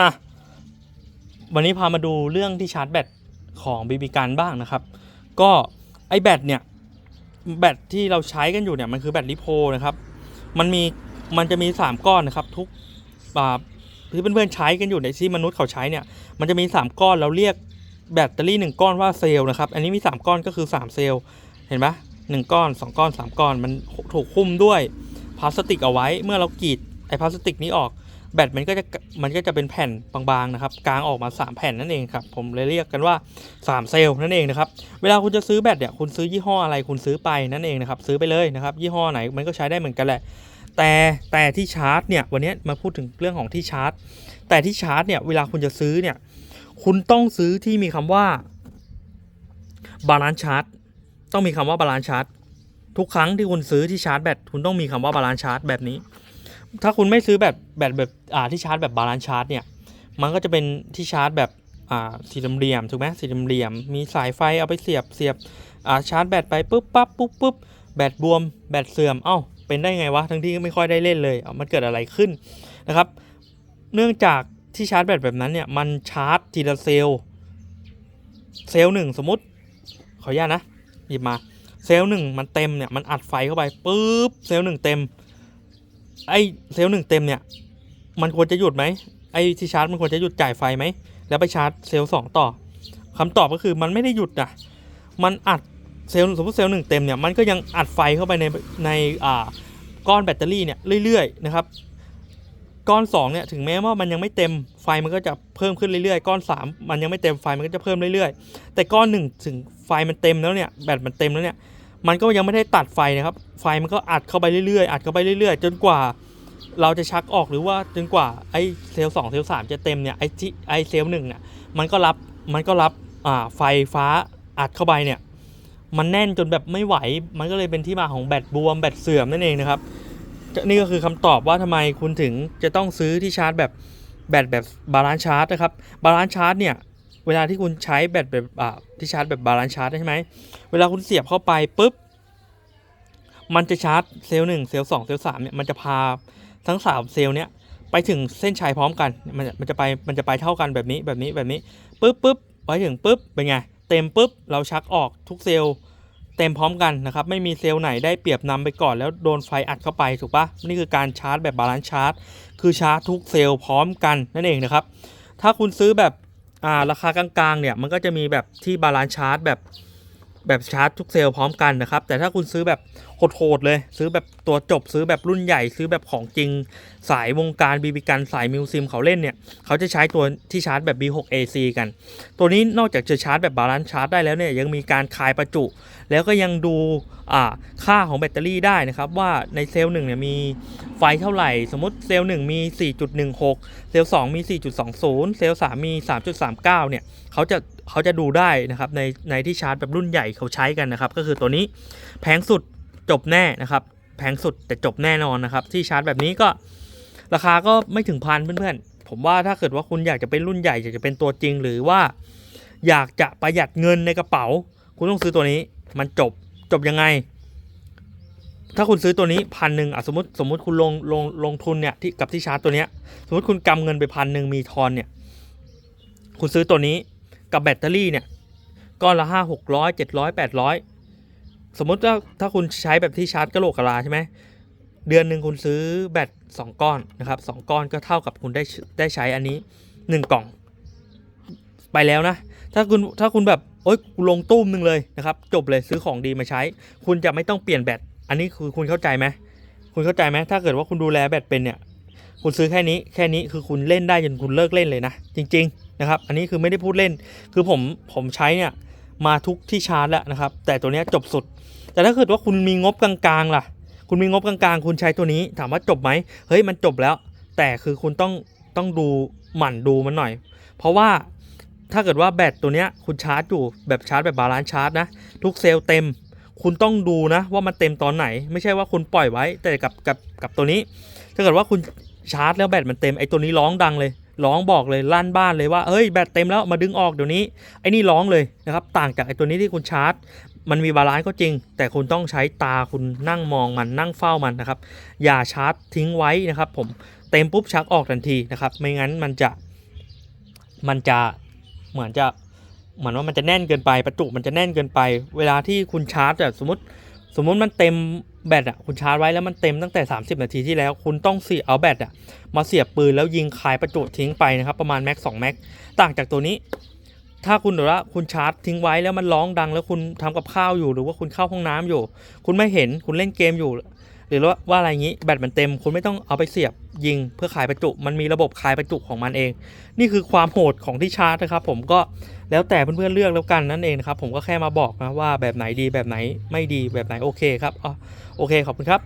อะวันนี้พามาดูเรื่องที่ชาร์จแบตของบีบีกันบ้างนะครับ ก็ไอแบตเนี่ยแบตที่เราใช้กันอยู่เนี่ยมันคือแบตลิโพนะครับ มันมีมันจะมี 3 ก้อนนะครับ ทุกอ่าที่เพื่อนๆใช้กันอยู่ในที่มนุษย์เขาใช้เนี่ย มันจะมี 3 ก้อนเราเรียกแบตเตอรี่ 1 ก้อนว่าเซลล์นะครับ อันนี้มี 3 ก้อนก็คือ 3 เซลล์เห็นปะหนึ่งก้อน 2 ก้อน 3 ก้อน มันถูกหุ้มด้วยพลาสติกเอาไว้ เมื่อเรากรีดไอพลาสติกนี้ออก แบตมันก็จะมันก็จะเป็นแผ่นบางๆนะครับกลางออกมา 3 แผ่นนั่นเองครับผมเลยเรียกกันว่า 3 เซลล์นั่นเองนะครับเวลาคุณจะซื้อแบตเนี่ยคุณซื้อยี่ห้ออะไรคุณซื้อไปนั่นเองนะครับซื้อไปเลยนะครับยี่ห้อไหนมันก็ใช้ได้เหมือนกันแหละ แต่แต่ที่ชาร์จเนี่ยวันนี้มาพูดถึงเรื่องของที่ชาร์จ แต่ที่ชาร์จเนี่ยเวลาคุณจะซื้อเนี่ยคุณต้องซื้อที่มีคำว่าบาลานซ์ชาร์จต้องมีคำว่าบาลานซ์ชาร์จทุกครั้งที่คุณซื้อที่ชาร์จแบตคุณต้องมีคำว่าบาลานซ์ชาร์จแบบนี้ ถ้าคุณไม่ซื้อแบบแบตแบบอ่าที่ชาร์จแบบบาลานซ์ชาร์จเนี่ย มันก็จะเป็นที่ชาร์จแบบอ่าสี่เหลี่ยมถูกไหมสี่เหลี่ยม มีสายไฟเอาไปเสียบเสียบอ่าชาร์จแบตไปปุ๊บปั๊บปุ๊บปุ๊บแบตบวมแบตเสื่อมเอ้าเป็นได้ไงวะทั้งที่ไม่ค่อยได้เล่นเลยเอามันเกิดอะไรขึ้นนะครับ เนื่องจากที่ชาร์จแบตแบบนั้นเนี่ยมันชาร์จทีละเซลล์เซลล์หนึ่งสมมติขออนุญาตนะหยิบมาเซลล์หนึ่งมันเต็มเนี่ยมันอัดไฟเข้าไปปุ๊บเซลล์หนึ่งเต็ม ไอเซลล์หนึ่งเต็มเนี่ย มันควรจะหยุดไหมไอที่ชาร์จมันควรจะหยุดจ่ายไฟไหม แล้วไปชาร์จเซลล์สองต่อคำตอบก็คือมันไม่ได้หยุดนะมันอัดเซลล์สมมติเซลล์หนึ่งเต็มเนี่ยมันก็ยังอัดไฟเข้าไปในในอ่าก้อนแบตเตอรี่เนี่ยเรื่อยๆนะครับก้อน2เนี่ยถึงแม้ว่ามันยังไม่เต็มไฟมันก็จะเพิ่มขึ้นเรื่อยๆ ก้อน 3 มันยังไม่เต็มไฟมันก็จะเพิ่มเรื่อยๆ แต่ก้อน 1 ถึงไฟมันเต็มแล้วเนี่ยแบตมันเต็มแล้วเนี่ย มันก็ยังไม่ได้ตัดไฟนะครับ ไฟมันก็อัดเข้าไปเรื่อยๆ อัดเข้าไปเรื่อยๆ จนกว่าเราจะชักออกหรือว่าจนกว่าไอ้เซลล์สองเซลล์สามจะเต็มเนี่ยไอ้ที่ไอเซลล์หนึ่งเนี่ยมันก็รับมันก็รับอ่าไฟฟ้าอัดเข้าไปเนี่ยมันแน่นจนแบบไม่ไหว มันก็เลยเป็นที่มาของแบตบวมแบตเสื่อมนั่นเองนะครับนี่ก็คือคำตอบว่าทำไมคุณถึงจะต้องซื้อที่ชาร์จแบบแบตแบบบาลานซ์ชาร์จนะครับบาลานซ์ชาร์จเนี่ยเวลาที่คุณใช้แบตแบบที่ชาร์จแบบบาลานซ์ชาร์จใช่ไหมเวลาคุณเสียบเข้าไปปุ๊บ มันจะชาร์จเซลล์หนึ่งเซลล์สองเซลล์สามเนี่ยมันจะพาทั้งสามเซลล์เนี้ยไปถึงเส้นชัยพร้อมกัน มันจะมันจะไปมันจะไปเท่ากันแบบนี้แบบนี้แบบนี้ปุ๊บปุ๊บไปถึงปุ๊บเป็นไงเต็มปุ๊บเราชักออกทุกเซลล์เต็มพร้อมกันนะครับไม่มีเซลล์ไหนได้เปรียบนำไปก่อนแล้วโดนไฟอัดเข้าไปถูกปะนี่คือการชาร์จแบบบาลานซ์ชาร์จคือชาร์จทุกเซลล์พร้อมกันนั่นเองนะครับถ้าคุณซื้อแบบอ่าราคากลางๆเนี่ยมันก็จะมีแบบที่บาลานซ์ชาร์จแบบ แบบชาร์จทุกเซลล์พร้อมกันนะครับ แต่ถ้าคุณซื้อแบบโหดๆเลย ซื้อแบบตัวจบซื้อแบบรุ่นใหญ่ ซื้อแบบของจริง สายวงการบีบีกันสายมิวซิมเขาเล่นเนี่ย เขาจะใช้ตัวที่ชาร์จแบบ B6AC กัน ตัวนี้นอกจากจะชาร์จแบบบาลานซ์ชาร์จได้แล้วเนี่ย ยังมีการคายประจุ แล้วก็ยังดูอ่าค่าของแบตเตอรี่ได้นะครับ ว่าในเซลล์หนึ่งเนี่ยมีไฟเท่าไหร่ สมมติเซลล์หนึ่งมี 4.16 เซลล์2มี 4.20 เซลล์3มี 3.39 เนี่ยเขาจะ เขาจะดูได้นะครับในในที่ชาร์จแบบรุ่นใหญ่เขาใช้กันนะครับ ก็คือตัวนี้แพงสุดจบแน่นะครับ แพงสุดแต่จบแน่นอนนะครับ ที่ชาร์จแบบนี้ก็ราคาก็ไม่ถึงพันเพื่อนๆ ผมว่าถ้าเกิดว่าคุณอยากจะเป็นรุ่นใหญ่อยากจะเป็นตัวจริง หรือว่าอยากจะประหยัดเงินในกระเป๋า คุณต้องซื้อตัวนี้มันจบจบยังไง ถ้าคุณซื้อตัวนี้พันหนึ่งอะสมมติสมมติคุณลงลงลงทุนเนี่ยที่กับที่ชาร์จตัวเนี้ยสมมติคุณกำเงินไปพันหนึ่งมีทอนเนี่ย คุณซื้อตัวนี้ กับแบตเตอรี่เนี่ยก้อนละห้าหกร้อยเจ็ดร้อยแปดร้อยสมมติว่าถ้าคุณใช้แบบที่ชาร์จกะโหลกกะลาใช่ไหมเดือนหนึ่งคุณซื้อแบต2ก้อนนะครับสองก้อนก็เท่ากับคุณได้ได้ใช้อันนี้1กล่อง ไปแล้วนะ ถ้าคุณถ้าคุณแบบโอ๊ยลงตุ้มหนึ่งเลยนะครับจบเลยซื้อของดีมาใช้ คุณจะไม่ต้องเปลี่ยนแบตอันนี้คือคุณเข้าใจไหมคุณเข้าใจไหมถ้าเกิดว่าคุณดูแลแบตเป็นเนี่ย คุณซื้อแค่นี้แค่นี้คือคุณเล่นได้จนคุณเลิกเล่นเลยนะ จริง ๆ นะครับ อันนี้คือไม่ได้พูดเล่น คือผมผมใช้เนี่ยมาทุกที่ชาร์จแล้วนะครับ แต่ตัวนี้จบสุด แต่ถ้าเกิดว่าคุณมีงบกลางๆล่ะ คุณมีงบกลางๆ คุณใช้ตัวนี้ ถามว่าจบไหมเฮ้ยมันจบแล้ว แต่คือคุณต้องต้องดูหมั่นดูมันหน่อย เพราะว่าถ้าเกิดว่าแบตตัวเนี้ยคุณชาร์จอยู่แบบชาร์จแบบบาลานซ์ชาร์จนะทุกเซลล์เต็ม คุณต้องดูนะว่ามันเต็มตอนไหน ไม่ใช่ว่าคุณปล่อยไว้แต่กับกับกับตัวนี้ ถ้าเกิดว่าคุณ ชาร์จแล้วแบตมันเต็มไอ้ตัวนี้ร้องดังเลย ร้องบอกเลยลั่นบ้านเลยว่าเฮ้ยแบตเต็มแล้วมาดึงออกเดี๋ยวนี้ไอ้นี่ร้องเลยนะครับต่างจากไอ้ตัวนี้ที่คุณชาร์จ มันมีบาลานซ์ก็จริง แต่คุณต้องใช้ตาคุณนั่งมองมันนั่งเฝ้ามันนะครับอย่าชาร์จทิ้งไว้นะครับ ผมเต็มปุ๊บชักออกทันทีนะครับไม่งั้นมันจะมันจะเหมือนจะเหมือนว่ามันจะแน่นเกินไป ประจุมันจะแน่นเกินไป เวลาที่คุณชาร์จแบบสมมติสมมติมันเต็ม แบตอะคุณชาร์จไว้แล้วมันเต็มตั้งแต่ 30 นาทีที่แล้ว คุณต้องเสียเอาแบตอะมาเสียบปืนแล้วยิงคายประจุทิ้งไปนะครับประมาณแม็กสองแม็กต่างจากตัวนี้ ถ้าคุณหรือว่าคุณชาร์จทิ้งไว้แล้วมันร้องดัง แล้วคุณทำกับข้าวอยู่หรือว่าคุณเข้าห้องน้ำอยู่ คุณไม่เห็นคุณเล่นเกมอยู่ หรือว่าว่าอะไรอย่างนี้แบตมันเต็ม คุณไม่ต้องเอาไปเสียบ ยิงเพื่อขายประจุ มันมีระบบขายประจุของมันเอง นี่คือความโหดของที่ชาร์จนะครับ ผมก็แล้วแต่เพื่อนๆเลือกแล้วกันนั่นเองนะครับผมก็แค่มาบอกนะว่าแบบไหนดีแบบไหนไม่ดีแบบไหนโอเคครับอ๋อโอเคขอบคุณครับ